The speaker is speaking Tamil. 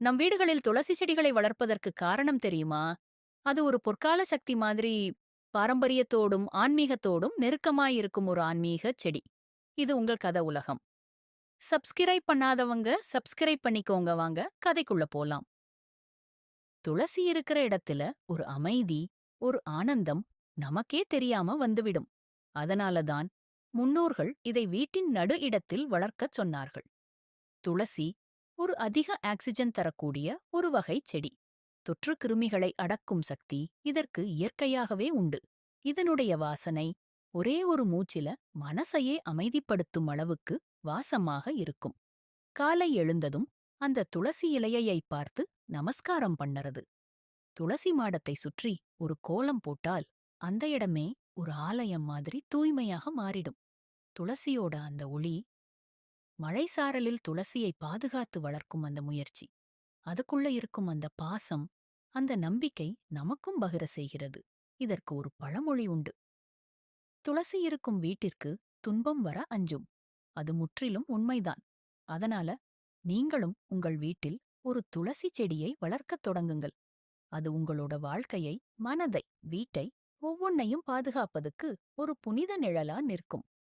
நம் வீடுகளில் துளசி செடிகளை வளர்ப்பதற்கு காரணம் தெரியுமா? அது ஒரு பொற்கால சக்தி மாதிரி பாரம்பரியத்தோடும் ஆன்மீகத்தோடும் நெருக்கமாயிருக்கும் ஒரு ஆன்மீக செடி. இது உங்கள் கதை உலகம். சப்ஸ்கிரைப் பண்ணாதவங்க சப்ஸ்கிரைப் பண்ணிக்கோங்க வாங்க கதைக்குள்ள போலாம். துளசி இருக்கிற இடத்துல ஒரு அமைதி ஒரு ஆனந்தம் நமக்கே தெரியாம வந்துவிடும். அதனாலதான் முன்னோர்கள் இதை வீட்டின் நடு இடத்தில் வளர்க்கச் சொன்னார்கள். துளசி ஒரு அதிக ஆக்சிஜன் தரக்கூடிய ஒரு வகை செடி. தொற்று கிருமிகளை அடக்கும் சக்தி இதற்கு இயற்கையாகவே உண்டு. இதனுடைய வாசனை ஒரே ஒரு மூச்சில மனசையே அமைதிப்படுத்தும் அளவுக்கு வாசமாக இருக்கும். காலை எழுந்ததும் அந்த துளசி இலையை பார்த்து நமஸ்காரம் பண்ணறது. துளசி மாடத்தை சுற்றி ஒரு கோலம் போட்டால் அந்த இடமே ஒரு ஆலயம் மாதிரி தூய்மையாக மாறிடும். துளசியோட அந்த ஒளி மழைசாரலில் துளசியை பாதுகாத்து வளர்க்கும் அந்த முயற்சி அதுக்குள்ள இருக்கும் அந்த பாசம் அந்த நம்பிக்கை நமக்கும் பகிர செய்கிறது. இதற்கு ஒரு பழமொழி உண்டு. துளசி இருக்கும் வீட்டிற்கு துன்பம் வர அஞ்சும். அது முற்றிலும் உண்மைதான். அதனால நீங்களும் உங்கள் வீட்டில் ஒரு துளசி செடியை வளர்க்கத் தொடங்குங்கள். அது உங்களோட வாழ்க்கையை மனதை வீட்டை ஒவ்வொன்னையும் பாதுகாப்பதுக்கு ஒரு புனித நிழலா நிற்கும்.